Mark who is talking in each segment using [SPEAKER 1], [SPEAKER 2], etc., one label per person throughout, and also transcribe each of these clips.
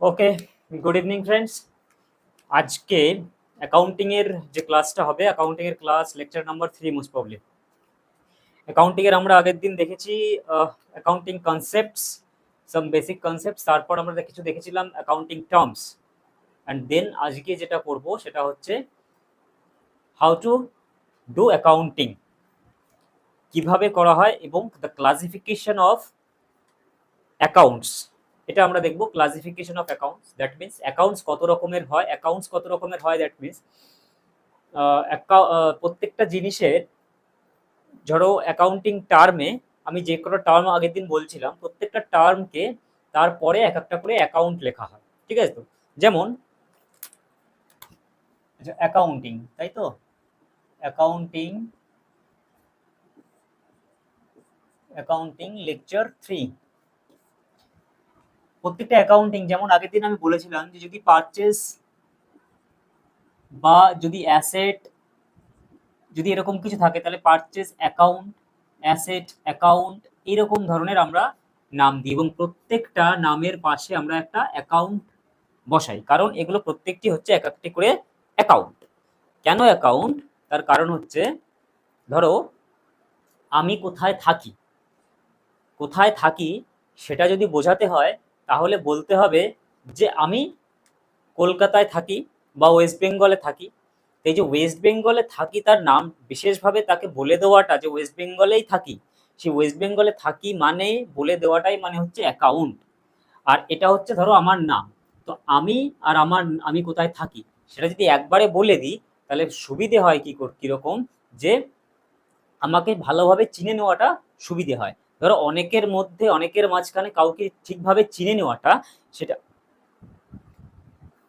[SPEAKER 1] ওকে good evening friends আজকে accounting এর যে ক্লাসটা হবে অ্যাকাউন্টিং এর class lecture number three most probably accounting এর আমরা আগের দিন দেখেছি accounting concepts some basic concepts তারপর আমরা কিছু দেখেছিলাম অ্যাকাউন্টিং টার্মস অ্যান্ড দেন আজকে যেটা করব সেটা হচ্ছে হাউ টু ডু অ্যাকাউন্টিং কীভাবে করা হয় এবং দ্য ক্লাসিফিকেশন অফ অ্যাকাউন্টস এটা আমরা দেখব classification of accounts that means accounts কত রকমের হয় অ্যাকাউন্টস কত রকমের হয় দ্যাট মিনস প্রত্যেকটা জিনিসের, ধরো অ্যাকাউন্টিং টার্মে আমি যে কোনো টার্ম আগের দিন বলছিলাম, প্রত্যেকটা টার্মকে তারপরে এক একটা করে অ্যাকাউন্ট লেখা হয়, ঠিক আছে তো? যেমন অ্যাকাউন্টিং তাই তো? অ্যাকাউন্টিং অ্যাকাউন্টিং লেকচার থ্রি প্রত্যেকটা অ্যাকাউন্টিং যেমন আগের দিন আমি বলেছিলাম যে যদি পারচেস বা যদি অ্যাসেট যদি এরকম কিছু থাকে, তাহলে পারচেস অ্যাকাউন্ট অ্যাসেট অ্যাকাউন্ট এরকম ধরনের আমরা নাম দিই এবং প্রত্যেকটা নামের পাশে আমরা একটা অ্যাকাউন্ট বসাই। কারণ এগুলো প্রত্যেকটি হচ্ছে এক একটি করে অ্যাকাউন্ট কেন অ্যাকাউন্ট তার কারণ হচ্ছে, ধরো, আমি কোথায় থাকি। কোথায় থাকি সেটা যদি বোঝাতে হয় তাহলে বলতে হবে যে আমি কলকাতায় থাকি বা ওয়েস্ট বেঙ্গলে থাকি। এই যে ওয়েস্ট বেঙ্গলে থাকি তার নাম বিশেষভাবে তাকে বলে দেওয়াটা, যে ওয়েস্ট বেঙ্গলেই থাকি, সেই ওয়েস্ট বেঙ্গলে থাকি মানে বলে দেওয়াটাই মানে হচ্ছে অ্যাকাউন্ট আর এটা হচ্ছে ধরো আমার নাম। তো আমি আর আমার, আমি কোথায় থাকি, সেটা যদি একবারে বলে দিই, তাহলে সুবিধে হয় কি কীরকম যে আমাকে ভালোভাবে চিনে নেওয়াটা সুবিধে হয়। ধরো অনেকের মধ্যে, অনেকের মাঝখানে কাউকে ঠিকভাবে চিনে নেওয়াটা সেটা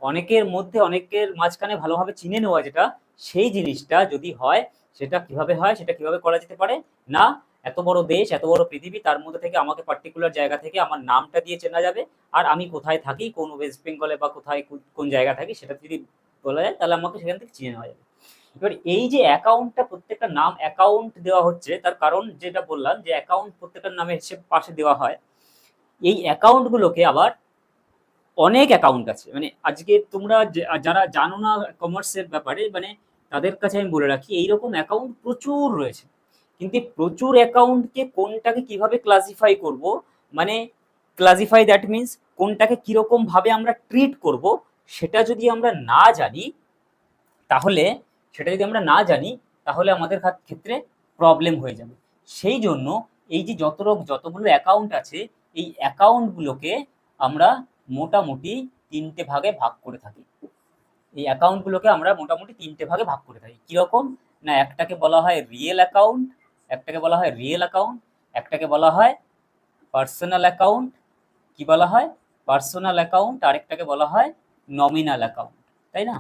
[SPEAKER 1] অনেকের মধ্যে, অনেকের মাঝখানে ভালোভাবে চিনে নেওয়া যেটা, সেই জিনিসটা যদি হয়, সেটা কীভাবে হয়, সেটা কীভাবে করা যেতে পারে? না, এত বড় দেশ, এত বড় পৃথিবী, তার মধ্যে থেকে আমাকে পার্টিকুলার জায়গা থেকে আমার নামটা দিয়ে চেনা যাবে। আর আমি কোথায় থাকি, কোন ওয়েস্ট বেঙ্গলে বা কোথায় কোন জায়গা থাকি, সেটা যদি বলা যায়, তাহলে আমাকে সেখান থেকে চিনে নেওয়া যাবে। এবার এই যে অ্যাকাউন্টটা প্রত্যেকটা নাম অ্যাকাউন্ট দেওয়া হচ্ছে, তার কারণ যেটা বললাম যে অ্যাকাউন্ট প্রত্যেকটা নামের হিসেবে পাশে দেওয়া হয়, এই অ্যাকাউন্টগুলোকে আবার অনেক অ্যাকাউন্ট আছে। মানে আজকে তোমরা যারা জানো না কমার্সের ব্যাপারে মানে তাদের কাছে আমি বলে রাখি, এইরকম অ্যাকাউন্ট প্রচুর রয়েছে। কিন্তু প্রচুর অ্যাকাউন্টকে কোনটাকে কীভাবে ক্লাসিফাই করব মানে ক্লাসিফাই দ্যাট মিনস কোনটাকে কীরকম ভাবে আমরা ট্রিট করব, সেটা যদি আমরা না জানি, তাহলে সেটা যদি আমরা না জানি, তাহলে আমাদের ক্ষেত্রে প্রবলেম হয়ে যাবে। সেই জন্য এই যে যত যতগুলো অ্যাকাউন্ট আছে, এই অ্যাকাউন্টগুলোকে আমরা মোটামুটি তিনটে ভাগে ভাগ করে থাকি। এই অ্যাকাউন্টগুলোকে আমরা মোটামুটি তিনটে ভাগে ভাগ করে থাকি। কীরকম? না, একটাকে বলা হয় রিয়েল অ্যাকাউন্ট একটাকে বলা হয় রিয়েল অ্যাকাউন্ট একটাকে বলা হয় পার্সোনাল অ্যাকাউন্ট কি বলা হয়? পার্সোনাল অ্যাকাউন্ট আরেকটাকে বলা হয় নমিনাল অ্যাকাউন্ট তাই না?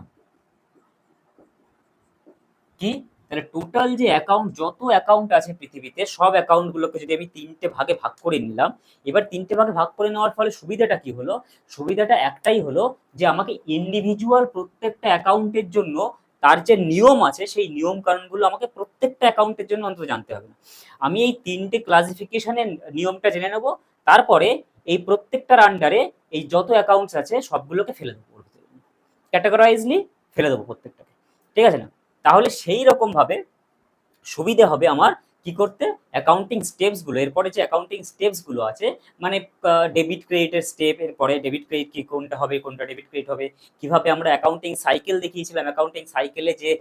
[SPEAKER 1] কি? তাহলে টোটাল যে অ্যাকাউন্ট যত অ্যাকাউন্ট আছে পৃথিবীতে, সব অ্যাকাউন্টগুলোকে যদি আমি তিনটে ভাগে ভাগ করে নিলাম, এবার তিনটে ভাগে ভাগ করে নেওয়ার ফলে সুবিধাটা কি হলো? সুবিধাটা একটাই হলো যে আমাকে ইন্ডিভিজুয়াল প্রত্যেকটা অ্যাকাউন্টের জন্য তার যে নিয়ম আছে, সেই নিয়ম কারণগুলো আমাকে প্রত্যেকটা অ্যাকাউন্টের জন্য অন্তত জানতে হবে। না আমি এই তিনটে ক্লাসিফিকেশনের নিয়মটা জেনে নেব, তারপরে এই প্রত্যেকটার আন্ডারে এই যত অ্যাকাউন্টস আছে, সবগুলোকে ফেলে দেবো। ক্যাটাগরাইজলি ফেলে দেবো প্রত্যেকটাকে। ঠিক আছে না? তাহলে সেই রকমভাবে সুবিধে হবে আমার কি করতে? অ্যাকাউন্টিং স্টেপসগুলো এরপরে যে অ্যাকাউন্টিং স্টেপসগুলো আছে মানে ডেবিট ক্রেডিটের স্টেপ এরপরে ডেবিট ক্রেডিট কি কোনটা হবে, কোনটা ডেবিট ক্রেডিট হবে, কীভাবে আমরা অ্যাকাউন্টিং সাইকেল দেখিয়েছিলাম। অ্যাকাউন্টিং সাইকেলে যে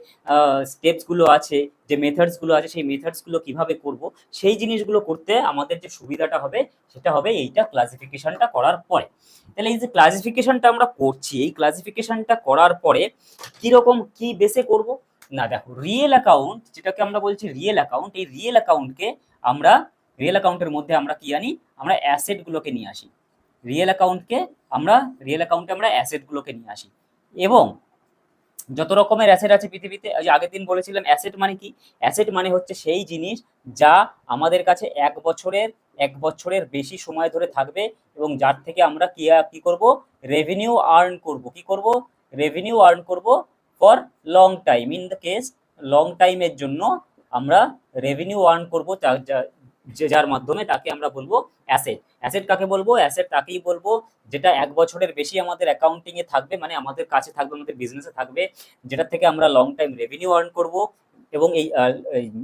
[SPEAKER 1] স্টেপসগুলো আছে, যে মেথডসগুলো আছে, সেই মেথডসগুলো কীভাবে করব, সেই জিনিসগুলো করতে আমাদের যে সুবিধাটা হবে, সেটা হবে এইটা ক্লাসিফিকেশনটা করার পরে। তাহলে এই যে ক্লাসিফিকেশনটা আমরা করছি, এই ক্লাসিফিকেশনটা করার পরে কীরকম, কি বেসে করব? না, দেখো রিয়েল অ্যাকাউন্ট যেটাকে আমরা বলছি রিয়েল অ্যাকাউন্ট এই রিয়েল অ্যাকাউন্টকে আমরা রিয়েল অ্যাকাউন্টের মধ্যে আমরা কি আনি? আমরা অ্যাসেটগুলোকে নিয়ে আসি। রিয়েল অ্যাকাউন্টকে আমরা রিয়েল অ্যাকাউন্টে আমরা অ্যাসেটগুলোকে নিয়ে আসি। এবং যত রকমের অ্যাসেট আছে পৃথিবীতে, ওই আগের দিন বলেছিলাম অ্যাসেট মানে কি? অ্যাসেট মানে হচ্ছে সেই জিনিস যা আমাদের কাছে এক বছরের এক বছরের বেশি সময় ধরে থাকবে এবং যার থেকে আমরা কি কি করব? রেভিনিউ আর্ন করব। কি করব? রেভিনিউ আর্ন করব for long time in the case long টাইমের জন্য আমরা রেভিনিউ আর্ন করব যে যার মাধ্যমে তাকে আমরা বলব অ্যাসেট অ্যাসেট কাকে বলব? অ্যাসেট তাকেই বলব যেটা এক বছরের বেশি আমাদের অ্যাকাউন্টিংয়ে থাকবে মানে আমাদের কাছে থাকবে, আমাদের বিজনেসে থাকবে যেটা থেকে আমরা লং টাইম রেভিনিউ আর্ন করব এবং এই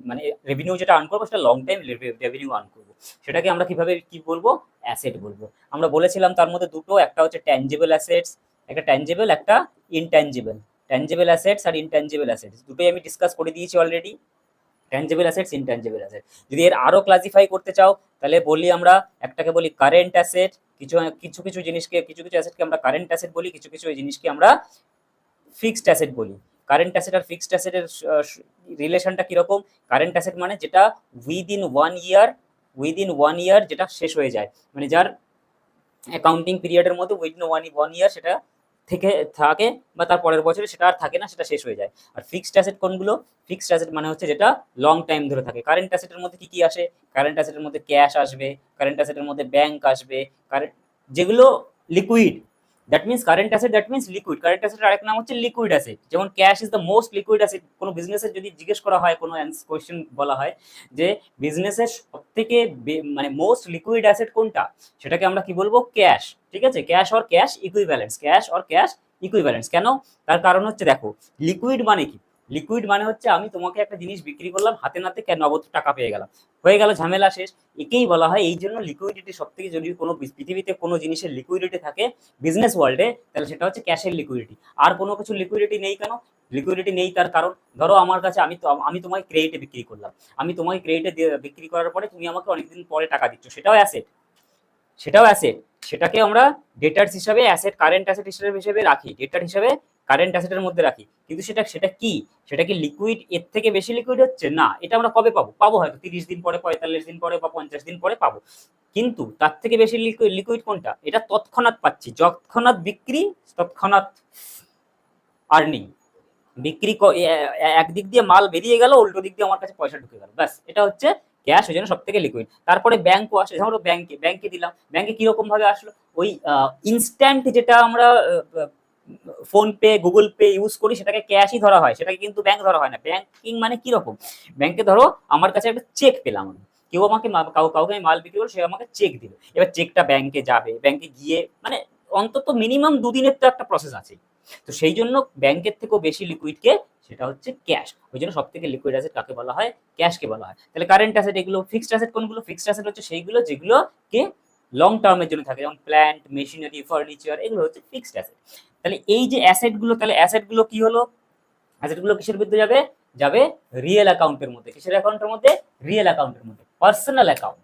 [SPEAKER 1] মানে রেভিনিউ যেটা আর্ন করব সেটা লং টাইম রেভিনিউ আর্ন করব। সেটাকে আমরা কীভাবে কি বলব? অ্যাসেট বলব। আমরা বলেছিলাম তার মধ্যে দুটো, একটা হচ্ছে ট্যাঞ্জেবল অ্যাসেটস একটা ট্যাঞ্জেবল একটা ইনট্যাঞ্জেবল ট্যাঞ্জেবল অ্যাসেটস আর ইনট্যাঞ্জেবল অ্যাসেটস দুটোই আমি ডিসকাস করে দিয়েছি already tangible assets intangible asset যদি এর আরও ক্লাসিফাই করতে চাও, তাহলে বলি আমরা একটাকে বলি কারেন্ট অ্যাসেট কিছু কিছু কিছু জিনিসকে, কিছু কিছু অ্যাসেটকে আমরা কারেন্ট অ্যাসেট বলি, কিছু কিছু জিনিসকে আমরা ফিক্সড অ্যাসেট বলি। কারেন্ট অ্যাসেট আর ফিক্সড অ্যাসেটের রিলেশনটা কীরকম? কারেন্ট অ্যাসেট মানে যেটা within one year within one year যেটা শেষ হয়ে যায়। মানে যার অ্যাকাউন্টিং পিরিয়ডের মধ্যে উইদিন ওয়ান ওয়ান ইয়ার সেটা থেকে থাকে বা তার পরের বছরে সেটা আর থাকে না, সেটা শেষ হয়ে যায়। আর ফিক্সড অ্যাসেট কোনগুলো? ফিক্সড অ্যাসেট মানে হচ্ছে যেটা লং টাইম ধরে থাকে। কারেন্ট অ্যাসেটের মধ্যে কি কি আসে? কারেন্ট অ্যাসেটের মধ্যে ক্যাশ আসবে কারেন্ট অ্যাসেটের মধ্যে ব্যাংক আসবে কারেন্ট যেগুলো liquid that means current asset that means liquid current অ্যাসেটের আরেক নাম হচ্ছে লিকুইড অ্যাসেট যেমন cash is the most liquid asset কোনো বিজনেসের যদি জিজ্ঞেস করা হয়, কোনো কোয়েশ্চেন বলা হয় যে বিজনেসের সব থেকে মানে মোস্ট লিকুইড অ্যাসেট কোনটা? সেটাকে আমরা কি বলব? ক্যাশ ঠিক আছে? Cash or cash equivalence cash or cash equivalence কেন? তার কারণ হচ্ছে দেখো লিকুইড মানে কি? লিকুইড মানে হচ্ছে আমি তোমাকে একটা জিনিস বিক্রি করলাম, হাতে নাতে কে নগদ টাকা পেয়ে গেলাম। হয়ে গেল ঝামেলা শেষ। একেই বলা হয় এই জন্য লিকুইডিটি সব থেকে যদি কোনো পৃথিবীতে কোনো জিনিসের লিকুইডিটি থাকে বিজনেস ওয়ার্ল্ডে তাহলে সেটা হচ্ছে ক্যাশের লিকুইডিটি আর কোনো কিছু লিকুইডিটি নেই কেন? লিকুইডিটি নেই তার কারণ, ধরো আমার কাছে আমি আমি তোমাকে ক্রেডিটে বিক্রি করলাম। আমি তোমাকে ক্রেডিটে বিক্রি করার পরে তুমি আমাকে অনেকদিন পরে টাকা দিচ্ছ। সেটাও অ্যাসেট সেটাও অ্যাসেট সেটাকে আমরা ডেটার্স হিসাবে অ্যাসেট কারেন্ট অ্যাসেট হিসাবে হিসেবে রাখি। ডেটার হিসাবে কারেন্ট অ্যাসেটের মধ্যে রাখি। কিন্তু সেটা সেটা কি? সেটা কি লিকুইড এর থেকে বেশি লিকুইড হচ্ছে? না, এটা আমরা কবে পাবো? পাবো হয়তো তিরিশ দিন পরে, পঁয়তাল্লিশ দিন পরে বা পঞ্চাশ দিন পরে পাবো। কিন্তু তার থেকে বেশি লিকুইড লিকুইড কোনটা? এটা তৎক্ষণাৎ পাচ্ছি। যৎক্ষণাৎ বিক্রি, তৎক্ষণাৎ আর্নিং বিক্রি একদিক দিয়ে মাল বেরিয়ে গেল, উল্টো দিক দিয়ে আমার কাছে পয়সা ঢুকে গেল। ব্যাস, এটা হচ্ছে ক্যাশ ওই জন্য সব থেকে লিকুইড তারপরে ব্যাংকও আসে। ধরো ব্যাংকে ব্যাংকে দিলাম। ব্যাংকে কীরকম ভাবে আসলো? ওই ইনস্ট্যান্ট যেটা আমরা PhonePe Google Pay use করি, সেটাকে ক্যাশই ধরা হয়, সেটাকে কিন্তু ব্যাংক ধরা হয় না। ব্যাংকিং মানে কীরকম ব্যাংকে ধরো আমার কাছে একটা চেক পেলাম আমি। কেউ আমাকে কাউকে আমি মাল বিক্রি করল সে আমাকে চেক দিল। এবার চেকটা ব্যাংকে যাবে ব্যাংকে গিয়ে মানে অন্তত মিনিমাম দুদিনের তো একটা প্রসেস আছে। তো সেই জন্য ব্যাংকের থেকেও বেশি লিকুইডকে সেটা হচ্ছে ক্যাশ ওই জন্য সব থেকে লিকুইড অ্যাসেট কাকে বলা হয়? ক্যাশকে বলা হয়। তাহলে কারেন্ট অ্যাসেট এগুলো ফিক্সড অ্যাসেট কোনগুলো? ফিক্সড অ্যাসেট হচ্ছে সেইগুলো যেগুলোকে লং টার্মের জন্য থাকে, যেমন প্ল্যান্ট মেশিনারি ফার্নিচার এগুলো হচ্ছে ফিক্সড অ্যাসেট তাহলে এই যে অ্যাসেটগুলো তাহলে অ্যাসেটগুলো কি হলো? অ্যাসেটগুলো কিসের মধ্যে যাবে? যাবে রিয়েল অ্যাকাউন্টের মধ্যে। কিসের অ্যাকাউন্টের মধ্যে? রিয়েল অ্যাকাউন্টের মধ্যে। পার্সোনাল অ্যাকাউন্ট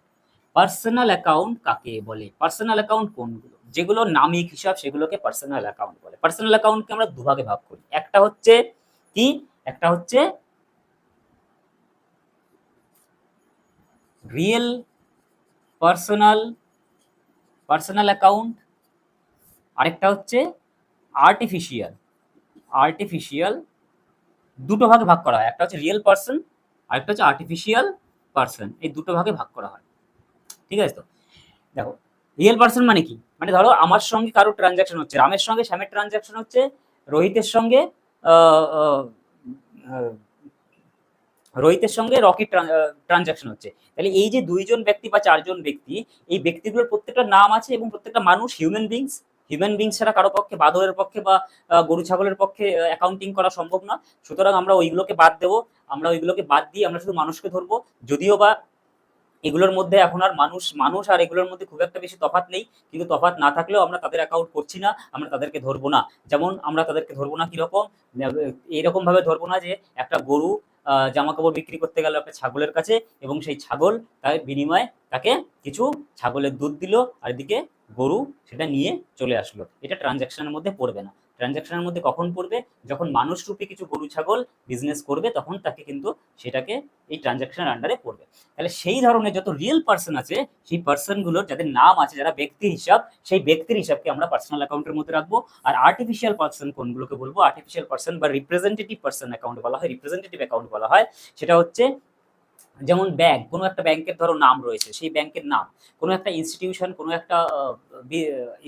[SPEAKER 1] পার্সোনাল অ্যাকাউন্ট কাকে বলে? পার্সোনাল অ্যাকাউন্ট কোনগুলো? যেগুলো নামিক হিসাব, সেগুলোকে পার্সোনাল অ্যাকাউন্ট বলে। পার্সোনাল অ্যাকাউন্টকে আমরা দুভাগে ভাগ করি। একটা হচ্ছে কি? একটা হচ্ছে রিয়েল পার্সোনাল পার্সোনাল অ্যাকাউন্ট, আরেকটা হচ্ছে আর্টিফিশিয়াল। আর্টিফিশিয়াল দুটো ভাগে ভাগ করা হয়, একটা হচ্ছে রিয়েল পার্সন, আরেকটা হচ্ছে আর্টিফিশিয়াল পার্সন। এই দুটো ভাগে ভাগ করা হয়। ঠিক আছে তো? দেখো, রিয়েল পার্সন মানে কি? মানে ধরো আমার সঙ্গে কারও ট্রানজাকশন হচ্ছে, রামের সঙ্গে, শ্যামের ট্রানজাকশন হচ্ছে, রোহিতের সঙ্গে রোহিতের সঙ্গে রকির ট্রানজাকশন হচ্ছে। তাহলে এই যে দুইজন ব্যক্তি বা চারজন ব্যক্তি, এই ব্যক্তিগুলোর প্রত্যেকটা নাম আছে এবং প্রত্যেকটা মানুষ হিউম্যান বিংস হিউম্যান বিংস ছাড়া কারও পক্ষে, বাদরের পক্ষে বা গরু, ছাগলের পক্ষে অ্যাকাউন্টিং করা সম্ভব না সুতরাং আমরা ওইগুলোকে বাদ দেবো। আমরা ওইগুলোকে বাদ দিয়ে আমরা শুধু মানুষকে ধরবো। যদিও বা এগুলোর মধ্যে এখন আর মানুষ মানুষ আর এগুলোর মধ্যে খুব একটা বেশি তফাৎ নেই। কিন্তু তফাৎ না থাকলেও আমরা তাদের অ্যাকাউন্ট করছি না, আমরা তাদেরকে ধরবো না। যেমন আমরা তাদেরকে ধরবো না কীরকম? এইরকম ভাবে ধরবো না যে একটা গরু জামা কাপড় বিক্রি করতে গেল একটা ছাগলের কাছে এবং সেই ছাগল তার বিনিময়ে তাকে কিছু ছাগলের দুধ দিল আর এদিকে গরু সেটা নিয়ে চলে আসলো। এটা ট্রানজ্যাকশনের মধ্যে পড়বে না। ট্রানজ্যাকশনের মধ্যে কখন পড়বে? যখন মানুষ রূপী কিছু গরু, ছাগল বিজনেস করবে, তখন তাকে কিন্তু সেটাকে এই ট্রানজ্যাকশনের আন্ডারে পড়বে। তাহলে সেই ধরনের যত রিয়েল পার্সন আছে, সেই পার্সনগুলোর যাদের নাম আছে, যারা ব্যক্তির হিসাব, সেই ব্যক্তির হিসাবকে আমরা পার্সোনাল অ্যাকাউন্টের মধ্যে রাখব। আর আর্টিফিশিয়াল পার্সন কোনগুলোকে বলব? আর্টিফিশিয়াল পার্সন বা রিপ্রেজেন্টেটিভ পার্সন অ্যাকাউন্ট বলা হয় রিপ্রেজেন্টেটিভ অ্যাকাউন্ট বলা হয়। সেটা হচ্ছে যেমন ব্যাংক কোনো একটা ব্যাংকের ধরো নাম রয়েছে, সেই ব্যাংকের নাম। কোনো একটা ইনস্টিটিউশন কোনো একটা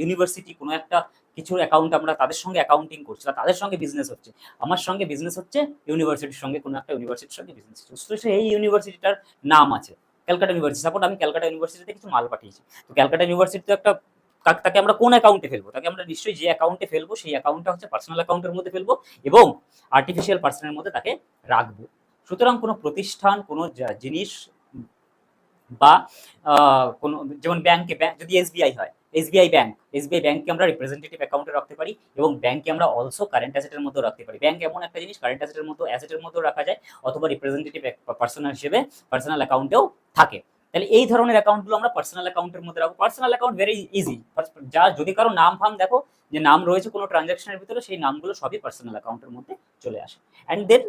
[SPEAKER 1] ইউনিভার্সিটি কোনো একটা কিছুর অ্যাকাউন্ট আমরা তাদের সঙ্গে অ্যাকাউন্টিং করছি বা তাদের সঙ্গে বিজনেস হচ্ছে। আমার সঙ্গে বিজনেস হচ্ছে ইউনিভার্সিটির সঙ্গে, কোনো একটা ইউনিভার্সিটির সঙ্গে বিজনেস হচ্ছে। সেই ইউনিভার্সিটিটার নাম আছে। ক্যালকাটা ইউনিভার্সিটি সাপোর্ট আমি ক্যালকাটা ইউনিভার্সিটিতে কিছু মাল পাঠিয়েছি। তো ক্যালকাটা ইউনিভার্সিটি তো একটা তাকে আমরা কোন অ্যাকাউন্টে ফেলব? তাকে আমরা নিশ্চয়ই যে অ্যাকাউন্টে ফেলব, সেই অ্যাকাউন্টটা হচ্ছে পার্সোনাল অ্যাকাউন্টের মধ্যে ফেলব এবং আর্টিফিশিয়াল পার্সনের মধ্যে তাকে রাখব। সুতরাং কোনো প্রতিষ্ঠান, কোনো জিনিস বা কোনো, যেমন ব্যাংক যদি এসবিআই হয় এসবিআই ব্যাংক এসবিআই ব্যাংকে আমরা রিপ্রেজেন্টেটিভ অ্যাকাউন্টে রাখতে পারি এবং ব্যাংকে আমরা অলসো কারেন্ট অ্যাসেটের মধ্যে রাখতে পারি। ব্যাংক এমন একটা জিনিস কারেন্ট অ্যাসেটের মতো অ্যাসেটের মধ্যেও রাখা যায় অথবা রিপ্রেজেন্টেটিভ পার্সোনাল হিসেবে পার্সোনাল অ্যাকাউন্টেও থাকে। তাহলে এই ধরনের অ্যাকাউন্টগুলো আমরা পার্সোনাল অ্যাকাউন্টের মধ্যে রাখব। পার্সোনাল অ্যাকাউন্ট ভেরি ইজি যা, যদি কারও নাম ফাম দেখো যে নাম রয়েছে কোনো ট্রানজাকশনের ভিতরে, সেই নামগুলো সবই পার্সোনাল অ্যাকাউন্টের মধ্যে চলে আসে। And then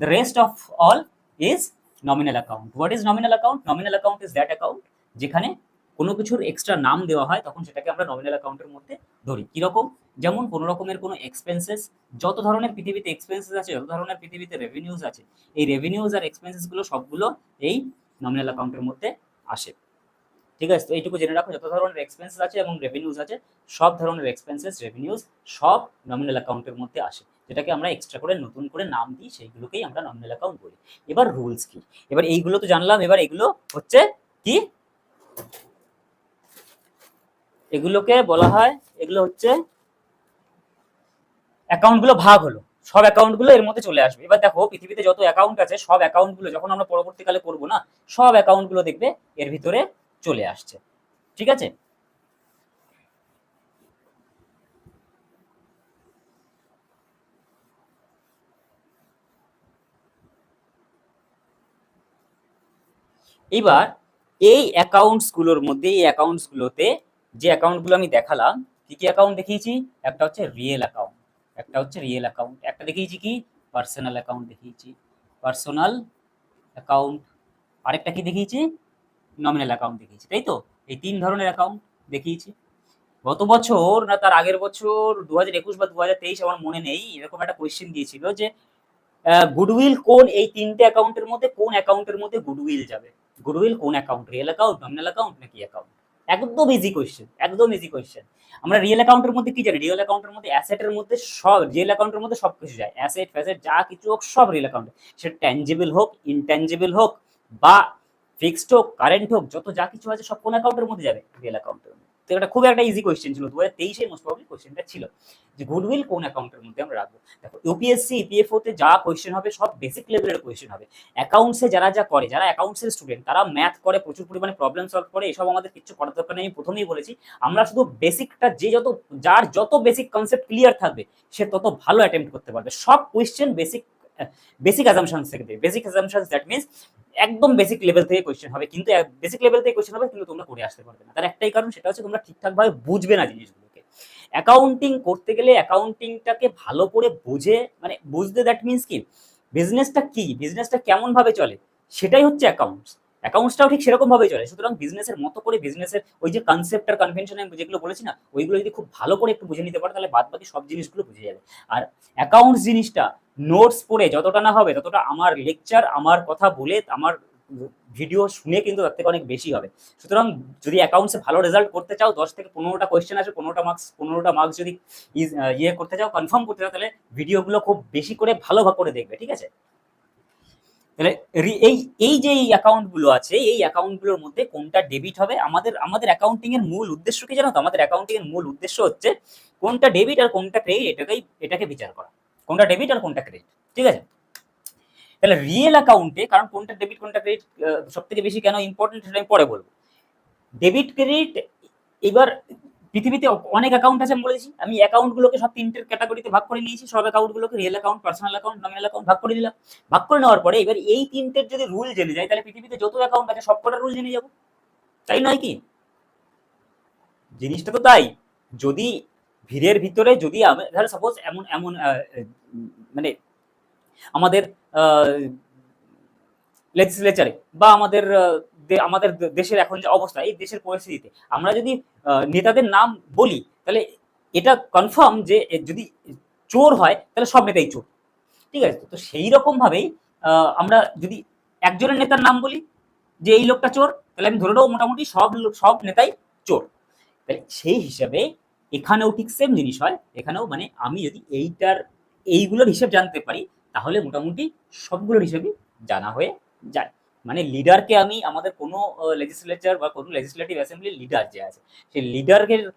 [SPEAKER 1] the rest of all is nominal account what is nominal account nominal account is that account যেখানে কোনো কিছুর এক্সট্রা নাম দেওয়া হয়, তখন সেটাকে আমরা নমিনাল অ্যাকাউন্টের মধ্যে ধরি। কীরকম? যেমন কোনো রকমের কোনো এক্সপেন্সেস যত ধরনের পৃথিবীতে এক্সপেন্সেস আছে, যত ধরনের পৃথিবীতে রেভিনিউজ আছে, এই রেভিনিউজ আর এক্সপেন্সেসগুলো সবগুলো এই নমিনাল অ্যাকাউন্টের মধ্যে আসে। ঠিক আছে? তো এইটুকু জেনে রাখো, যত ধরনের এক্সপেন্সেস আছে এবং রেভিনিউজ আছে, সব ধরনের এক্সপেন্সেস রেভিনিউজ সব নমিনাল অ্যাকাউন্টের মধ্যে আসে। যেটাকে আমরা এক্সট্রা করে, নতুন করে নাম দিই, সেইগুলোকেই আমরা নমিনাল অ্যাকাউন্ট বলি। এবার রুলস কি? এবার এইগুলো তো জানলাম, এবার এগুলো হচ্ছে কি? এগুলোকে বলা হয়, এগুলো হচ্ছে অ্যাকাউন্টগুলো ভাগ হলো। সব অ্যাকাউন্টগুলো এর মধ্যে চলে আসবে। এবার দেখো, পৃথিবীতে যত অ্যাকাউন্ট আছে, সব অ্যাকাউন্টগুলো যখন আমরা পরবর্তীকালে করব না, সব অ্যাকাউন্টগুলো দেখবে এর ভিতরে চলে আসছে। ঠিক আছে? এবার এই অ্যাকাউন্টসগুলোর মধ্যে, এই অ্যাকাউন্টসগুলোতে যে অ্যাকাউন্টগুলো আমি দেখালাম, কি কি অ্যাকাউন্ট দেখিয়েছি? একটা হচ্ছে রিয়েল অ্যাকাউন্ট একটা হচ্ছে রিয়েল অ্যাকাউন্ট একটা দেখিয়েছি কি? পার্সোনাল অ্যাকাউন্ট দেখিয়েছি। পার্সোনাল অ্যাকাউন্ট আরেকটা কি দেখিয়েছি? নমিনাল অ্যাকাউন্ট দেখিয়েছি, তাই তো? এই তিন ধরনের অ্যাকাউন্ট দেখিয়েছি। গত বছর না তার আগের বছর দু হাজার একুশ বা দু হাজার তেইশ আমার মনে নেই, এরকম একটা কোয়েশ্চেন দিয়েছিল যে গুডউইল কোন এই তিনটে অ্যাকাউন্টের মধ্যে, কোন অ্যাকাউন্টের মধ্যে গুডউইল যাবে? গুডউইল কোন account real account nominal account নাকি অ্যাকাউন্ট একদম ইজি কোয়েশ্চেন একদম ইজি কোয়েশ্চেন আমরা রিয়েল অ্যাকাউন্টের মধ্যে কি জানি? রিয়েল অ্যাকাউন্টের মধ্যে অ্যাসেটের মধ্যে সব রিয়েল অ্যাকাউন্টের মধ্যে সব কিছু যায়। অ্যাসেট ফ্যাসেট যা কিছু হোক, সব রিয়েল অ্যাকাউন্টে সে ট্যাঞ্জেবল হোক ইনট্যাঞ্জেবল হোক, বা ফিক্সড হোক কারেন্ট হোক, যত যা কিছু আছে, সব কোন অ্যাকাউন্টের মধ্যে যাবে? রিয়েল অ্যাকাউন্টের মধ্যে। তো এটা খুব একটা ইজি কোয়েশ্চেন ছিল, দু হাজার তেইশে মোস্ট প্রবলি কোয়েশ্চেনটা ছিল, যে গুডউইল কোন অ্যাকাউন্টের মধ্যে আমরা রাখব? দেখো ইউপিএসসি ইপিএফও তে যা কোয়েশ্চেন হবে সব বেসিক লেভেলের কোয়েশ্চেন হবে। অ্যাকাউন্টসে যারা যা করে, যারা অ্যাকাউন্টসের স্টুডেন্ট তারা ম্যাথ করে, প্রচুর পরিমাণে প্রবলেম সলভ করে, এসব আমাদের কিছু করার দরকার নেই, আমি প্রথমেই বলেছি, আমরা শুধু বেসিকটা যে যত, যার যত বেসিক কনসেপ্ট ক্লিয়ার থাকবে, সে তত ভালো অ্যাটেম্প্ট করতে পারবে। সব কোয়েশ্চেন বেসিক বেসিক অ্যাজামশনস থেকে বেসিক অ্যাজামশনস দ্যাট মিনস একদম বেসিক লেভেল থেকে কোয়েশ্চেন হবে। কিন্তু বেসিক লেভেল থেকে কোয়েশ্চেন হবে, কিন্তু তোমরা করে আসতে পারবে না। তার একটাই কারণ, সেটা হচ্ছে তোমরা ঠিকঠাকভাবে বুঝবে না জিনিসগুলোকে। অ্যাকাউন্টিং করতে গেলে অ্যাকাউন্টিংটাকে ভালো করে বুঝে মানে বুঝতে দ্যাট মিনস কি? বিজনেসটা কি? বিজনেসটা কেমন ভাবে চলে? সেটাই হচ্ছে অ্যাকাউন্টস অ্যাকাউন্টসটাও ঠিক সেরকম ভাবেই চলে। সুতরাং বিজনেসের মতো করে বিজনেসের ওই যে কনসেপ্ট আর কনভেনশন আমি যেগুলো বলেছি না, ওইগুলো যদি খুব ভালো করে একটু বুঝে নিতে পারো, তাহলে বাদ বাকি সব জিনিসগুলো বুঝে যাবে। আর অ্যাকাউন্টস জিনিসটা নোটস পড়ে যতটা না হবে, ততটা আমার লেকচার আমার কথা বলে, আমার ভিডিও শুনে কিন্তু তার থেকে অনেক বেশি হবে। সুতরাং যদি অ্যাকাউন্টসে ভালো রেজাল্ট করতে চাও, দশ থেকে পনেরোটা কোয়েশ্চেন আসে, পনেরোটা মার্কস পনেরোটা মার্কস যদি ইয়ে করতে চাও কনফার্ম করতে চাও, তাহলে ভিডিওগুলো খুব বেশি করে ভালোভাবে করে দেখবে, ঠিক আছে? তাহলে এই এই যে এই অ্যাকাউন্টগুলো আছে, এই অ্যাকাউন্টগুলোর মধ্যে কোনটা ডেবিট হবে? আমাদের আমাদের অ্যাকাউন্টিং এর মূল উদ্দেশ্য কি জানো তো? আমাদের অ্যাকাউন্টিং এর মূল উদ্দেশ্য হচ্ছে কোনটা ডেবিট আর কোনটা ক্রেডিট এটাকেই, এটাকে বিচার করা। কোনটা ডেবিট আর কোনটা ক্রেডিট ঠিক আছে? তাহলে রিয়েল অ্যাকাউন্টে কারণ কোনটা ডেবিট কোনটা ক্রেডিট সব থেকে বেশি কেন ইম্পর্টেন্ট সেটা আমি পরে বলব। ডেবিট ক্রেডিট এবার পৃথিবীতে অনেক অ্যাকাউন্ট আছে, আমি বলেছি আমি অ্যাকাউন্টগুলোকে সব তিনটের ক্যাটাগরিতে ভাগ করে নিয়েছি, সব অ্যাকাউন্টগুলোকে real account personal account nominal account ভাগ করে দিলাম ভাগ করে নেওয়ার পরে এবার এই তিনটের যদি রুল জেনে যায়, তাহলে পৃথিবীতে যত অ্যাকাউন্ট আছে, সব কটা রুল জেনে যাব। তাই নয় কি? জিনিসটা তো তাই। যদি ভিড়ের ভিতরে যদি আমি ধরো সাপোজ এমন এমন মানে আমাদের লেজিসলেচারে বা আমাদের আমাদের দেশের এখন যে অবস্থা এই দেশের পরিস্থিতিতে আমরা যদি নেতাদের নাম বলি তাহলে এটা কনফার্ম যে যদি চোর হয় তাহলে সব নেতাই চোর। ঠিক আছে? তো সেই রকম ভাবেই আহ, আমরা যদি একজনের নেতার নাম বলি যে এই লোকটা চোর তাহলে আমি ধরে নেব মোটামুটি সব সব নেতাই চোর। তাহলে সেই হিসাবে এখানেও ঠিক সেম জিনিস হয়, এখানেও মানে আমি যদি এইটার, এইগুলোর হিসেব জানতে পারি, তাহলে মোটামুটি সবগুলোর হিসাবই জানা হয়ে যায়। মানে লিডারকে আমি আমাদের কোনো লেজিসলেচার বা কোনো লেজিসলেটিভ অ্যাসেম্বলির লিডার যে আছে, সেই লিডারকে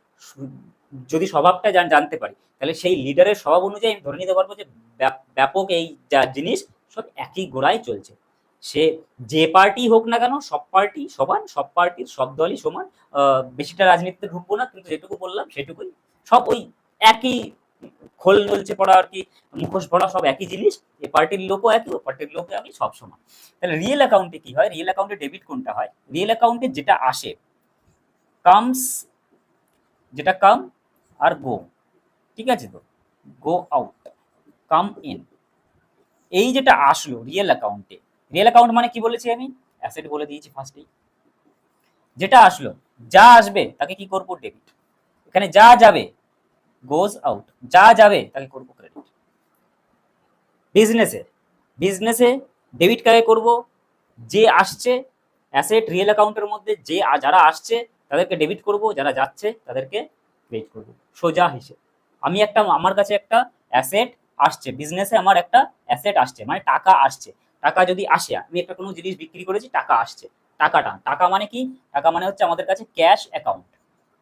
[SPEAKER 1] যদি স্বভাবটা জান- জানতে পারি, তাহলে সেই লিডারের স্বভাব অনুযায়ী আমি ধরে নিতে পারব যে ব্যাপ- ব্যাপক এই যা জিনিস সব একই গোড়ায় চলছে। সে যে পার্টি হোক না কেন, সব পার্টি সমান, সব পার্টির সব দলই সমান। বেশিটা রাজনীতিতে ঢুকবো না, কিন্তু যেটুকু বললাম সেটুকুই। সব ওই একই খোল নলছে পড়া আর কি, মুখোশ পড়া সব একই জিনিস। এ পার্টির লোকও একই, ও পার্টির লোকও আমি সব সমান। তাহলে রিয়েল অ্যাকাউন্টে কি হয়? রিয়েল অ্যাকাউন্টে ডেবিট কোনটা হয়? রিয়েল অ্যাকাউন্টে যেটা আসে কামস যেটা কাম আর গো ঠিক আছে তো? গো আউট কাম ইন এই যেটা আসলো রিয়েল অ্যাকাউন্টে রিয়েল অ্যাকাউন্ট মানে কি বলেছি আমি? অ্যাসেট বলে দিয়েছি ফার্স্টেই যেটা আসলো, যা আসবে, তাকে কি করব? ডেবিট এখানে যা যাবে গোজ আউট যা যাবে, তাকে করব ক্রেডিট বিজনেসে বিজনেসে ডেবিট কাকে করব? যে আসছে অ্যাসেট রিয়েল অ্যাকাউন্টের মধ্যে যে যারা আসছে, তাদেরকে ডেবিট করব। যারা যাচ্ছে, তাদেরকে ক্রেডিট করব। সোজা হিসেব। আমি একটা, আমার কাছে একটা অ্যাসেট আসছে। বিজনেসে আমার একটা অ্যাসেট আসছে। মানে টাকা আসছে। টাকা যদি আসে, আমি একটা কোনো জিনিস বিক্রি করেছি, টাকা আসছে। টাকাটা, টাকা মানে কি? টাকা মানে হচ্ছে আমাদের কাছে ক্যাশ অ্যাকাউন্ট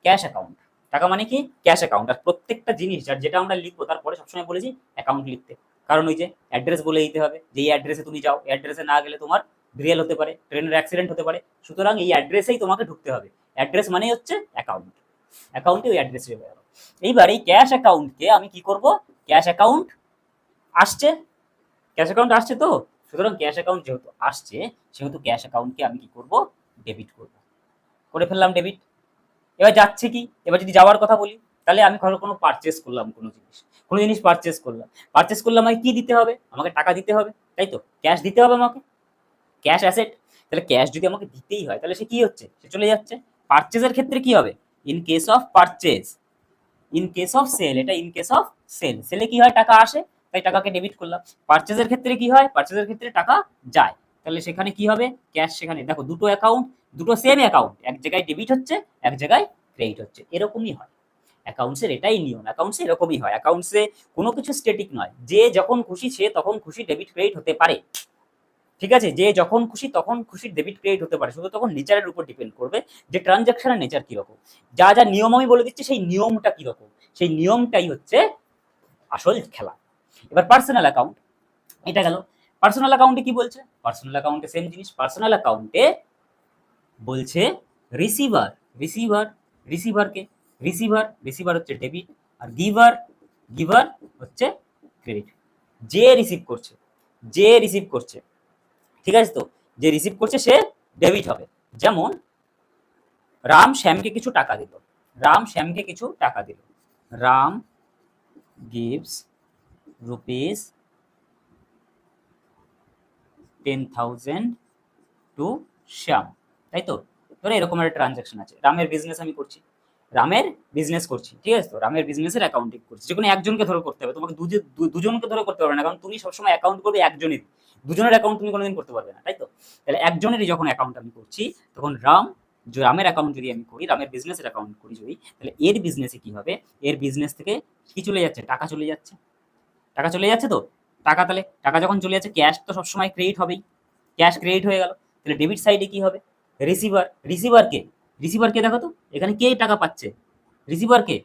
[SPEAKER 1] ক্যাশ অ্যাকাউন্ট টাকা মানে কি? ক্যাশ অ্যাকাউন্ট আর প্রত্যেকটা জিনিস, যার যেটা আমরা লিখব, তারপরে সবসময় বলেছি অ্যাকাউন্ট লিখতে। কারণ ওই যে অ্যাড্রেস বলে দিতে হবে, যে এই অ্যাড্রেসে তুমি যাও অ্যাড্রেসে না গেলে তোমার রিয়েল হতে পারে ট্রেনের অ্যাক্সিডেন্ট হতে পারে। সুতরাং এই অ্যাড্রেসেই তোমাকে ঢুকতে হবে। অ্যাড্রেস মানে হচ্ছে অ্যাকাউন্ট অ্যাকাউন্টে ওই অ্যাড্রেস হয়ে গেল এইবার এই ক্যাশ অ্যাকাউন্টকে আমি কি করব? ক্যাশ অ্যাকাউন্ট আসছে। ক্যাশ অ্যাকাউন্ট আসছে তো? সুতরাং ক্যাশ অ্যাকাউন্ট যেহেতু আসছে, সেহেতু ক্যাশ অ্যাকাউন্টকে আমি কি করব? ডেবিট করব। করে ফেললাম ডেবিট এবার যাচ্ছে কি? এবার যদি যাওয়ার কথা বলি, তাহলে আমি ধরো কোনো পারচেস করলাম কোনো জিনিস। কোনো জিনিস পারচেস করলাম। পারচেস করলে আমাকে কি দিতে হবে? আমাকে টাকা দিতে হবে, তাই তো? ক্যাশ দিতে হবে আমাকে। ক্যাশ অ্যাসেট তাহলে ক্যাশ যদি আমাকে দিতেই হয়, তাহলে সে কি হচ্ছে? সে চলে যাচ্ছে। পারচেজের ক্ষেত্রে কি হবে? In case of purchase in case of sale এটা ইন কেস অফ সেল সেলে কি হয়? টাকা আসে। তাই টাকাকে ডেবিট করলাম। পারচেজের ক্ষেত্রে কি হয়? পারচেজের ক্ষেত্রে টাকা যায়। তাহলে সেখানে কি হবে? ক্যাশ সেখানে। দেখো, দুটো অ্যাকাউন্ট দুটো সেম অ্যাকাউন্ট এক জায়গায় ডেবিট হচ্ছে, এক জায়গায় ক্রেডিট হচ্ছে। এরকমই হয়। অ্যাকাউন্টসের এটাই নিয়ম। অ্যাকাউন্টসে এরকমই হয়। অ্যাকাউন্টসে কোনো কিছু স্টেটিক নয়। যে যখন খুশি, সে তখন খুশি ডেবিট ক্রেডিট হতে পারে। ঠিক আছে? যে যখন খুশি, তখন খুশি ডেবিট ক্রেডিট হতে পারে। শুধু তখন নেচারের উপর ডিপেন্ড করবে যে ট্রানজাকশনের নেচার কীরকম। যা যা নিয়ম আমি বলে দিচ্ছি, সেই নিয়মটা কীরকম? সেই নিয়মটাই হচ্ছে আসল খেলা। এবার পার্সোনাল অ্যাকাউন্ট এটা গেল। পার্সোনাল অ্যাকাউন্টে কি বলছে? পার্সোনাল অ্যাকাউন্টে সেম জিনিস পার্সোনাল অ্যাকাউন্টে বলছে রিসিভার রিসিভার রিসিভারকে রিসিভার রিসিভার হচ্ছে ডেবিট আর গিভার গিভার হচ্ছে ক্রেডিট যে রিসিভ করছে, যে রিসিভ করছে, ঠিক আছে তো? যে রিসিভ করছে সে ডেবিট হবে। যেমন, রাম শ্যামকে কিছু টাকা দিল। রাম শ্যামকে কিছু টাকা দিল। Ram gives ten thousand to Shyam তাই তো? ধরো এরকম একটা ট্রানজাকশন আছে। রামের বিজনেস আমি করছি। রামের বিজনেস করছি, ঠিক আছে তো? রামের বিজনেসের অ্যাকাউন্টিং করছি। যে কোনো একজনকে ধরে করতে হবে, তোমাকে দুজনকে ধরে করতে পারবে না, কারণ তুমি সবসময় অ্যাকাউন্ট করবে একজনের। দুজনের অ্যাকাউন্ট তুমি কোনোদিন করতে পারবে না, তাই তো? তাহলে একজনেরই যখন অ্যাকাউন্ট আমি করছি, তখন রাম রামের অ্যাকাউন্ট যদি আমি করি রামের বিজনেসের অ্যাকাউন্ট করি যদি, তাহলে এর বিজনেসে কি হবে? এর বিজনেস থেকে কি চলে যাচ্ছে? টাকা চলে যাচ্ছে। টাকা চলে যাচ্ছে তো? টাকা তাহলে, টাকা যখন চলে যাচ্ছে ক্যাশ তো সবসময় ক্রেডিট হবেই। ক্যাশ ক্রেডিট হয়ে গেল। তাহলে ডেবিট সাইডে কি হবে? রিসিভার রিসিভারকে রিসিভারকে দেখো তো? এখানে কে টাকা পাচ্ছে? রিসিভারকে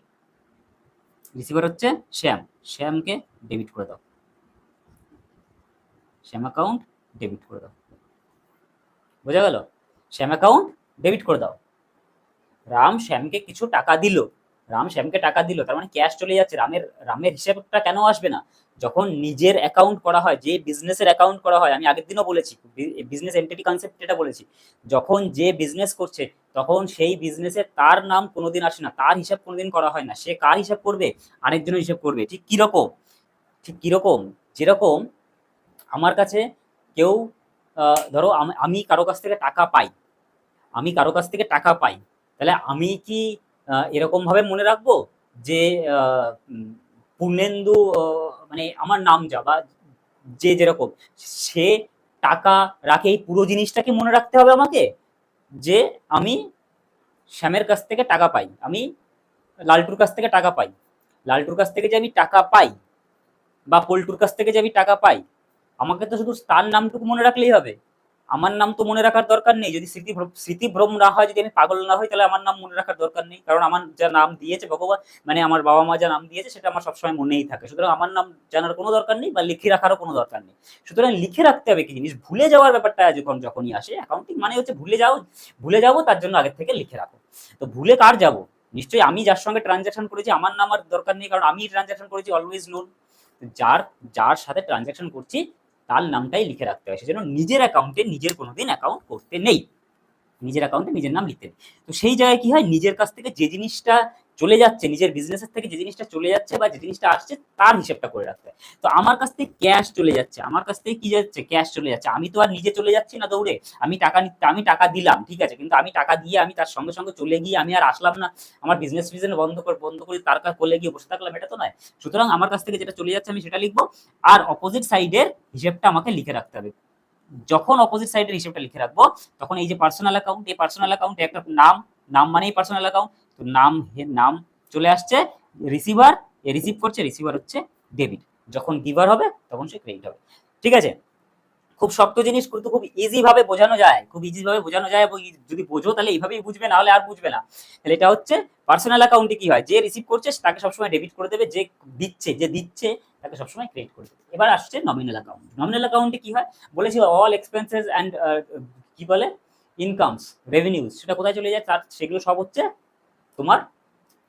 [SPEAKER 1] রিসিভার হচ্ছে শ্যাম শ্যামকে ডেবিট করে দাও। শ্যাম অ্যাকাউন্ট ডেবিট করে দাও। বোঝা গেল? শ্যাম অ্যাকাউন্ট ডেবিট করে দাও। রাম শ্যামকে কিছু টাকা দিল। রাম শ্যামকে টাকা দিল, তার মানে ক্যাশ চলে যাচ্ছে। রামের রামের হিসেবটা কেন আসবে না? যখন নিজের অ্যাকাউন্ট করা হয়, যে বিজনেসের অ্যাকাউন্ট করা হয়, আমি আগের দিনও বলেছি বিজনেস এন্টিটি কনসেপ্ট এটা বলেছি, যখন যে বিজনেস করছে, তখন সেই বিজনেসে তার নাম কোনোদিন আসে না, তার হিসাব কোনোদিন করা হয় না। সে কার হিসাব করবে? আরেকজনের হিসাব করবে। ঠিক কীরকম? ঠিক কীরকম? যেরকম আমার কাছে কেউ ধরো আমি কারও কাছ থেকে টাকা পাই, আমি কারও কাছ থেকে টাকা পাই, তাহলে আমি কি আহ, এরকম ভাবে মনে রাখব যে পূর্ণেন্দু মানে আমার নাম যা বা যে যেরকম সে টাকা রাখে এই পুরো জিনিসটাকে মনে রাখতে হবে আমাকে যে আমি শ্যামের কাছ থেকে টাকা পাই আমি লালটুর কাছ থেকে টাকা পাই। লালটুর কাছ থেকে যে আমি টাকা পাই বা পল্টুর কাছ থেকে যে আমি টাকা পাই আমাকে তো শুধু তার নামটুকু মনে রাখলেই হবে। আমার নাম তো মনে রাখার দরকার নেই। যদি স্মৃতি স্মৃতিভ্রম না হয়, যদি আমি পাগল না হই, তাহলে আমার নাম মনে রাখার দরকার নেই। কারণ আমার যা নাম দিয়েছে ভগবান মানে আমার বাবা মা যা নাম দিয়েছে, সেটা আমার সবসময় মনেই থাকে। সুতরাং আমার নাম জানার কোনো দরকার নেই বা লিখে রাখারও কোনো দরকার নেই। সুতরাং লিখে রাখতে হবে কি জিনিস? ভুলে যাওয়ার ব্যাপারটা যখন যখনই আসে অ্যাকাউন্টিং মানে হচ্ছে ভুলে যাও ভুলে যাব, তার জন্য আগের থেকে লিখে রাখো। তো ভুলে কার যাব? নিশ্চয়ই আমি যার সঙ্গে ট্রানজাকশন করেছি, আমার নাম আর দরকার নেই, কারণ আমি ট্রানজাকশন করেছি অলওয়েজ নোন যার যার সাথে ট্রানজাকশন করছি তার নামটাই লিখে রাখতে হয়। সেজন্য নিজের অ্যাকাউন্টে নিজের কোনোদিন অ্যাকাউন্ট করতে নেই। নিজের অ্যাকাউন্টে নিজের নাম লিখতে নেই। তো সেই জায়গায় কি হয়? নিজের কাছ থেকে যে জিনিসটা চলে যাচ্ছে, নিজের বিজনেসের থেকে যে জিনিসটা চলে যাচ্ছে বা যে জিনিসটা আসছে তার হিসেবটা করে রাখতে তো আমার কাছ থেকে ক্যাশ চলে যাচ্ছে, আমার কাছ থেকে কি যাচ্ছে? ক্যাশ চলে যাচ্ছে। আমি তো আর নিজে চলে যাচ্ছি না দৌড়ে। আমি টাকা আমি টাকা দিলাম, ঠিক আছে? কিন্তু আমি টাকা দিয়ে আমি তার সঙ্গে সঙ্গে চলে গিয়ে আমি আর আসলাম না। আমার বিজনেস ফিজনেস বন্ধ করে বন্ধ করে তার কাছে কোলে গিয়ে বসে থাকলাম, এটা তো নয়। সুতরাং আমার কাছ থেকে যেটা চলে যাচ্ছে আমি সেটা লিখব। আর অপোজিট সাইডের হিসেবটা আমাকে লিখে রাখতে হবে। যখন অপোজিট সাইডের হিসেবটা লিখে রাখব, তখন এই যে পার্সোনাল অ্যাকাউন্ট এই পার্সোনাল অ্যাকাউন্টে একটা নাম নাম মানেই পার্সোনাল অ্যাকাউন্ট তো নাম নাম চলে আসছে রিসিভার এ রিসিভ করছে রিসিভার হচ্ছে ডেবিট যখন গিভার হবে, তখন সে ক্রেডিট হবে। ঠিক আছে? খুব শক্ত জিনিস, কিন্তু খুব ইজি ভাবে বোঝানো যায়। খুব ইজি ভাবে বোঝানো যায় এবং যদি বোঝো, তাহলে এইভাবেই বুঝবে, না হলে আর বুঝবে না। তাহলে এটা হচ্ছে পার্সোনাল অ্যাকাউন্টে কি হয়? যে রিসিভ করছে তাকে সবসময় ডেবিট করে দেবে, যে দিচ্ছে যে দিচ্ছে, তাকে সবসময় ক্রেডিট করে দেবে। এবার আসছে নমিনাল অ্যাকাউন্ট নমিনাল অ্যাকাউন্টে কি হয়? বলেছি অল এক্সপেন্সেস অ্যান্ড কি বলে? ইনকামস রেভিনিউজ সেটা কোথায় চলে যায়? তার, সেগুলো সব হচ্ছে তোমার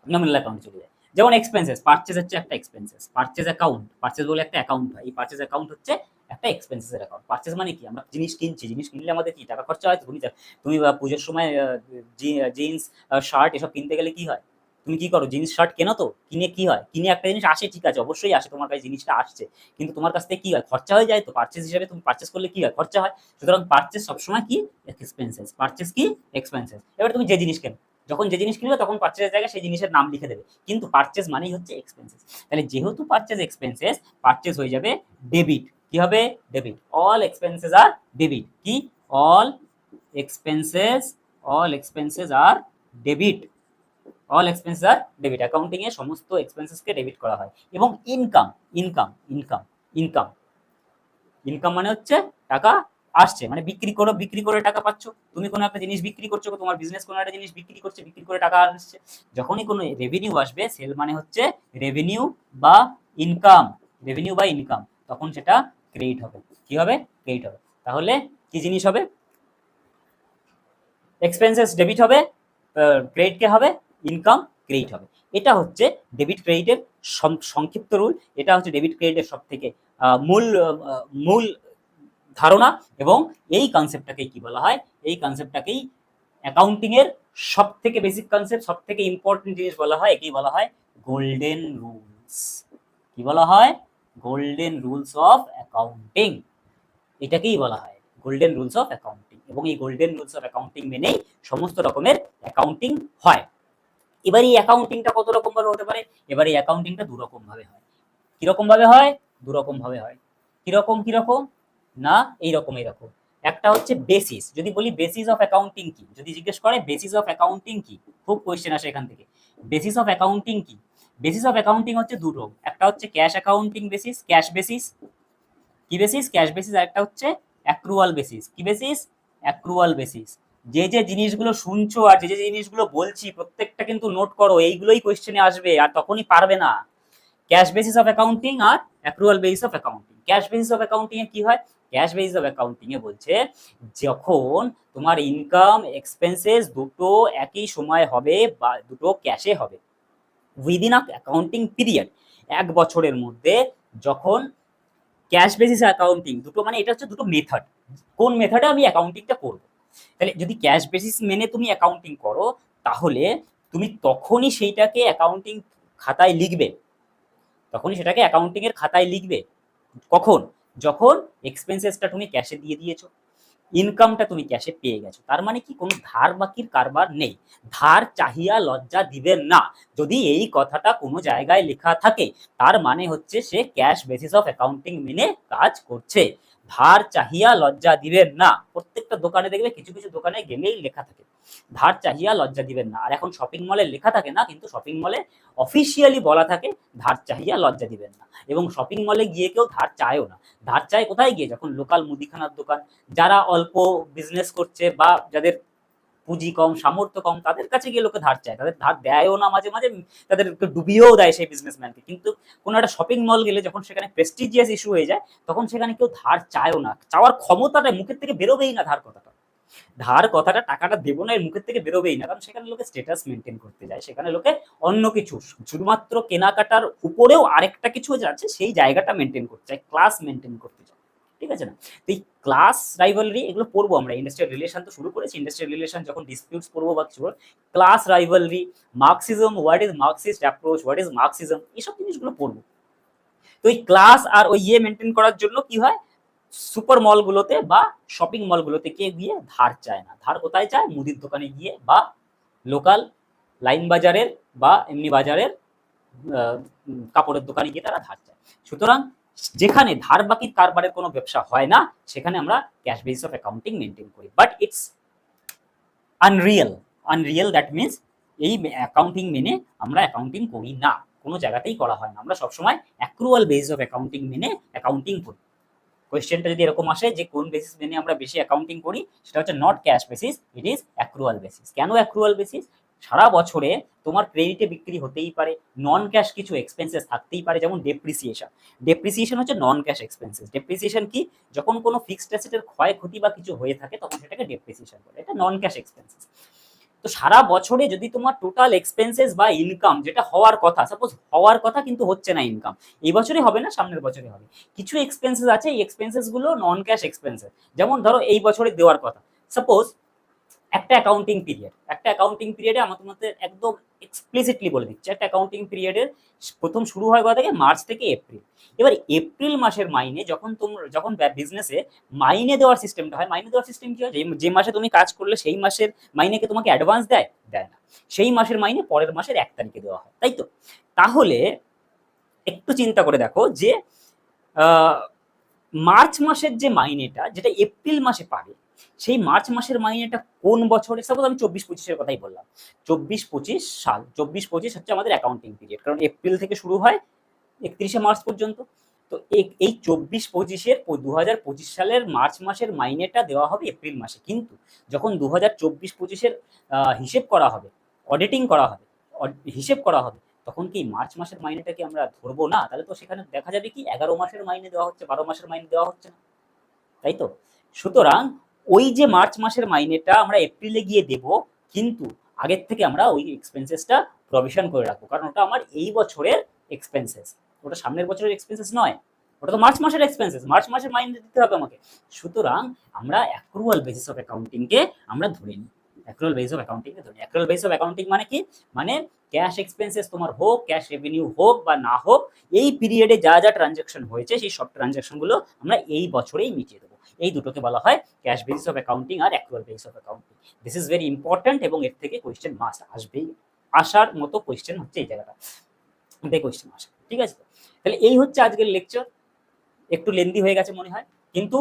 [SPEAKER 1] নমিনাল অ্যাকাউন্টে চলে যায়। যেমন এক্সপেন্সেস পারচেজ হচ্ছে একটা এক্সপেন্সেস পারচেজ অ্যাকাউন্ট পারচেজ বলে একটা অ্যাকাউন্ট হয়। এই পারচেজ অ্যাকাউন্ট হচ্ছে একটা এক্সপেন্সেসের অ্যাকাউন্ট পারচেজ মানে কি? আমরা জিনিস কিনছি। জিনিস কিনলে আমাদের কি? টাকা খরচা হয় তুমি তুমি পুজোর সময় জিন্স শার্ট এসব কিনতে গেলে কি হয়? তুমি কি করো? জিন্স শার্ট কেনো তো? কিনে কি হয়? কিনে একটা জিনিস আসে, ঠিক আছে, অবশ্যই আসে, তোমার কাছে জিনিসটা আসছে। কিন্তু তোমার কাছ থেকে কি হয়? খরচা হয়ে যায় তো পারচেজ হিসাবে তুমি পারচেজ করলে কি হয়? খরচা হয়। সুতরাং পারচেজ সবসময় কি? এক্সপেন্সেস পারচেজ কি? এক্সপেন্সেস এবার তুমি যে জিনিস কেন যখন যে জিনিস কিনবে তখন পারচেজের জায়গায় সেই জিনিসের নাম লিখে দেবে। কিন্তু পারচেজ মানেই হচ্ছে এক্সপেন্সেস তাহলে যেহেতু পারচেজ এক্সপেন্সেস পারচেজ হয়ে যাবে ডেবিট কি হবে? ডেবিট অল এক্সপেন্সেস আর ডেবিট কি? অল এক্সপেন্সেস অল এক্সপেন্সেস আর ডেবিট অল এক্সপেন্সেস আর ডেবিট অ্যাকাউন্টিং এ সমস্ত এক্সপেন্সেসকে ডেবিট করা হয়। এবং income income income income income মানে হচ্ছে টাকা আসছে। মানে বিক্রি করো, বিক্রি করে টাকা পাচ্ছ। তুমি কোনো একটা জিনিস বিক্রি করছ, তোমার বিজনেস কোনো একটা জিনিস বিক্রি করছে, বিক্রি করে টাকা আসছে। যখনই কোনো রেভিনিউ আসবে সেল মানে হচ্ছে রেভিনিউ বা ইনকাম রেভিনিউ বা ইনকাম তখন সেটা ক্রেডিট হবে। কি হবে? ক্রেডিট হবে। তাহলে কি জিনিস হবে? এক্সপেন্সেস ডেবিট হবে ক্রেডিট কে হবে ইনকাম ক্রেডিট হবে। এটা হচ্ছে ডেবিট ক্রেডিটের সংক্ষিপ্ত রুল এটা হচ্ছে ডেবিট ক্রেডিটের সব থেকে মূল মূল ধারণা এবং এই কনসেপ্টটাকেই কি বলা হয়? এই কনসেপ্টটাকেই অ্যাকাউন্টিং এর সব থেকে বেসিক কনসেপ্ট সব থেকে ইম্পর্টেন্ট জিনিস বলা হয়, একেই বলা হয় গোল্ডেন রুলস কি বলা হয়? গোল্ডেন রুলস অফ অ্যাকাউন্টিং এটাকেই বলা হয় গোল্ডেন রুলস অফ অ্যাকাউন্টিং এবং এই গোল্ডেন রুলস অফ অ্যাকাউন্টিং মেনেই সমস্ত রকমের অ্যাকাউন্টিং হয়। এবার এই অ্যাকাউন্টিংটা কত রকম ভাবে হতে পারে? এবার এই অ্যাকাউন্টিংটা দু ভাবে হয়। কীরকম ভাবে হয়? দু ভাবে হয়। কীরকম কীরকম? না, এইরকম এইরকম। একটা হচ্ছে বেসিস যদি বলি বেসিস অফ অ্যাকাউন্টিং কি? যদি জিজ্ঞেস করে বেসিস অফ অ্যাকাউন্টিং কি? খুব কোয়েশ্চেন আসে এখান থেকে। বেসিস অফ অ্যাকাউন্টিং কি? বেসিস অফ অ্যাকাউন্টিং হচ্ছে দুটো একটা হচ্ছে cash accounting basis cash basis কি বেসিস ক্যাশ বেসিস আর একটা হচ্ছে অ্যাক্রুয়াল বেসিস কি বেসিস অ্যাক্রুয়াল বেসিস যে যে জিনিসগুলো শুনছো আর যে যে জিনিসগুলো বলছি, প্রত্যেকটা কিন্তু নোট করো, এইগুলোই কোয়েশ্চেনে আসবে আর তখনই পারবে না। Cash basis of accounting R accrual basis of accounting cash basis of accounting এ কি হয়? ক্যাশ বেসিস অফ অ্যাকাউন্টিং এ বলছে, যখন তোমার ইনকাম এক্সপেন্সেস দুটো একই সময় হবে বা দুটো ক্যাশে হবে উইদিন আ অ্যাকাউন্টিং পিরিয়ড এক বছরের মধ্যে যখন ক্যাশ বেসিস অ্যাকাউন্টিং দুটো মানে এটা হচ্ছে দুটো মেথড কোন মেথডে আমি অ্যাকাউন্টিংটা করব? তাহলে যদি ক্যাশ বেসিস মেনে তুমি অ্যাকাউন্টিং করো, তাহলে তুমি তখনই সেইটাকে অ্যাকাউন্টিং খাতায় লিখবে, তখনই সেটাকে অ্যাকাউন্টিং এর খাতায় লিখবে, কখন? যখন এক্সপেন্সেসটা তুমি ক্যাশে দিয়ে দিয়েছ ইনকামটা তুমি ক্যাশে পেয়ে গেছো, তার মানে কি কোনো ধার বাকির কারবার নেই। ধার চাহিয়া লজ্জা দিবেন না। যদি এই কথাটা কোনো জায়গায় লেখা থাকে, তার মানে হচ্ছে সে ক্যাশ বেসিস অফ অ্যাকাউন্টিং মেনে কাজ করছে। ধার চাহিয়া লজ্জা দিবেন না। প্রত্যেকটা দোকানে দেখবে কিছু কিছু দোকানে গেলেই লেখা থাকে। ধার চাহিয়া লজ্জা দিবেন না। আর এখন শপিং মলে লেখা থাকে না, কিন্তু শপিং মলে অফিসিয়ালি বলা থাকে ধার চাহিয়া লজ্জা দিবেন না। এবং শপিং মলে গিয়ে কেউ ধার চায়ও না। ধার চায় কোথায় গিয়ে? যখন লোকাল মুদিখানার দোকান, যারা অল্প বিজনেস করছে বা যাদের পুঁজি কম, সামর্থ্য কম, তাদের কাছে গিয়ে লোকে ধার চায়। তাদের ধার দেয়ও না মাঝে মাঝে, তাদেরকে ডুবিয়েও দেয় সেই বিজনেসম্যানকে কিন্তু কোনো একটা শপিং মল গেলে যখন সেখানে প্রেস্টিজিয়াস ইস্যু হয়ে যায়, তখন সেখানে কেউ ধার চায়ও না। চাওয়ার ক্ষমতাটা মুখের থেকে বেরোবেই না ধার কথাটা। ধার কথাটা, টাকাটা দেবো না, এর মুখের থেকে বেরোবেই না। কারণ সেখানে লোকে স্টেটাস মেনটেন করতে যায়। সেখানে লোকে অন্য কিছু, শুধুমাত্র কেনাকাটার উপরেও আরেকটা কিছু যাচ্ছে সেই জায়গাটা মেনটেন করতে চায় ক্লাস মেনটেন করতে চায়। ঠিক আছে না? তো এই ক্লাস রাইভালরি এগুলো পড়ব আমরা ইন্ডাস্ট্রিয়াল রিলেশন তো শুরু করেছি ইন্ডাস্ট্রিয়াল রিলেশন যখন ডিসপিউটস পড়ব বা কিছু class rivalry Marxism what is Marxist approach what is Marxism এইসব জিনিসগুলো পড়ব। তো এই ক্লাস আর ওই ইয়ে মেনটেন করার জন্য কি হয়? সুপার মলগুলোতে বা শপিং মলগুলোতে কে গিয়ে ধার চায় না। ধার কোথায় চায়? মুদির দোকানে গিয়ে বা লোকাল লাইন বাজারের বা এমনি বাজারের কাপড়ের দোকানে গিয়ে তারা ধার চায়। সুতরাং যেখানে ধার বাকির কারবারের কোনো ব্যবসা হয় না, সেখানে আমরা cash base of accounting maintain করি। But it's unreal unreal that means এই অ্যাকাউন্টিং মেনে আমরা অ্যাকাউন্টিং করি না। কোনো জায়গাতেই করা হয় না। আমরা সবসময় অ্যাক্রুয়াল বেস অফ অ্যাকাউন্টিং মেনে অ্যাকাউন্টিং করি। কোয়েশ্চেনটা যদি এরকম আসে যে কোন বেসিস মেনে আমরা বেশি অ্যাকাউন্টিং করি, সেটা হচ্ছে not cash basis it is accrual basis কেন অ্যাক্রুয়াল বেসিস সারা বছরে তোমার ক্রেডিটে বিক্রি হতেই পারে নন ক্যাশ কিছু এক্সপেন্সেস থাকতেই পারে, যেমন ডেপ্রিসিয়েশন ডেপ্রিসিয়েশন হচ্ছে নন ক্যাশ এক্সপেন্সেস ডেপ্রিসিয়েশন কি? যখন কোনো ফিক্সড অ্যাসেটের ক্ষয়ক্ষতি বা কিছু হয়ে থাকে, তখন সেটাকে ডেপ্রিসিয়েশন বলে। এটা নন ক্যাশ এক্সপেন্সেস তো সারা বছরে যদি তোমার টোটাল এক্সপেন্সেস বা ইনকাম যেটা হওয়ার কথা সাপোজ হওয়ার কথা কিন্তু হচ্ছে না ইনকাম এই বছরে হবে না, সামনের বছরে হবে। কিছু এক্সপেন্সেস আছে, এই এক্সপেন্সেসগুলো নন ক্যাশ এক্সপেন্সেস যেমন ধরো এই বছরে দেওয়ার কথা। সাপোজ একটা অ্যাকাউন্টিং পিরিয়ড একটা অ্যাকাউন্টিং পিরিয়ডে আমার তোমাদের একদম এক্সপ্লিসিটলি বলে দিচ্ছি। একটা অ্যাকাউন্টিং পিরিয়ডের প্রথম শুরু হয় কথা থেকে? মার্চ থেকে এপ্রিল। এবার এপ্রিল মাসের মাইনে যখন তোমরা যখন বিজনেসে মাইনে দেওয়ার সিস্টেমটা হয়, মাইনে দেওয়ার সিস্টেম কি হয়? যে- মাসে তুমি কাজ করলে সেই মাসের মাইনেকে তোমাকে অ্যাডভান্স দেয়? দেয় না। সেই মাসের মাইনে পরের মাসের এক তারিখে দেওয়া হয়। তাই তো? তাহলে একটু চিন্তা করে দেখো যে মার্চ মাসের যে মাইনেটা, যেটা এপ্রিল মাসে পাবে সেই মার্চ মাসের মাইনেটা কোন বছরে? সাপোজ আমি চব্বিশ পঁচিশের কথাই বললাম। চব্বিশ পঁচিশ সাল, চব্বিশ পঁচিশ হচ্ছে আমাদের অ্যাকাউন্টিং পিরিয়ড কারণ এপ্রিল থেকে শুরু হয় একত্রিশে মার্চ পর্যন্ত। তো এই চব্বিশ পঁচিশের দু হাজার পঁচিশ সালের মার্চ মাসের মাইনেটা দেওয়া হবে এপ্রিল মাসে। কিন্তু যখন দু হাজার চব্বিশ পঁচিশের হিসেব করা হবে অডিটিং করা হবে হিসেব করা হবে, তখন কি মার্চ মাসের মাইনেটাকে আমরা ধরবো না? তাহলে তো সেখানে দেখা যাবে কি এগারো মাসের মাইনে দেওয়া হচ্ছে, বারো মাসের মাইনে দেওয়া হচ্ছে না। তাই তো? সুতরাং ওই যে মার্চ মাসের মাইনেটা আমরা এপ্রিলে গিয়ে দেব, কিন্তু আগের থেকে আমরা ওই এক্সপেন্সেসটা প্রভিশন করে রাখব, কারণ ওটা আমার এই বছরের এক্সপেন্সেস ওটা সামনের বছরের এক্সপেন্সেস নয়, ওটা তো মার্চ মাসের এক্সপেন্সেস মার্চ মাসের মাইনে দিতে হবে আমাকে। সুতরাং আমরা অ্যাক্রুয়াল বেসিস অফ অ্যাকাউন্টিংকে আমরা ধরে নিই। অ্যাক্রুয়াল বেসিস অফ অ্যাকাউন্টিংকে ধরে অ্যাক্রুয়াল বেসিস অফ অ্যাকাউন্টিং মানে কি? মানে ক্যাশ এক্সপেন্সেস তোমার হোক ক্যাশ রেভিনিউ হোক বা না হোক, এই পিরিয়ডে যা যা ট্রানজাকশন হয়েছে, সেই সব ট্রানজাকশনগুলো আমরা এই বছরেই মিটিয়ে দেবো। এই দুটোকে বলা হয় cash basis of accounting R accrual basis of accounting this is very important এবং এর থেকে কোয়েশ্চেন মাস্ট আসবেই। আসার মতো কোয়েশ্চেন হচ্ছে এই জায়গাটা। এটাই কোয়েশ্চেন আসে ঠিক আছে? তাহলে এই হচ্ছে আজকের লেকচার একটু লেন্দি হয়ে গেছে মনে হয়। কিন্তু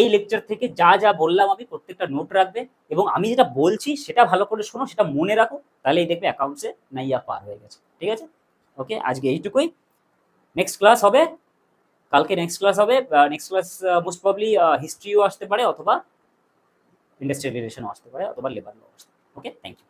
[SPEAKER 1] এই লেকচার থেকে যা যা বললাম আমি প্রত্যেকটা নোট রাখবে এবং আমি যেটা বলছি সেটা ভালো করে শোনো, সেটা মনে রাখো, তাহলেই দেখবে অ্যাকাউন্টসে নাইয়া পার হয়ে গেছে। ঠিক আছে? ওকে আজকে এইটুকুই। নেক্সট ক্লাস হবে, কালকে নেক্সট ক্লাস হবে নেক্সট ক্লাস মোস্ট প্রবলি হিস্ট্রিও আসতে পারে অথবা ইন্ডাস্ট্রিয়াল রিলেশনও আসতে পারে অথবা লেবার ল আসতে পারে। Okay thank you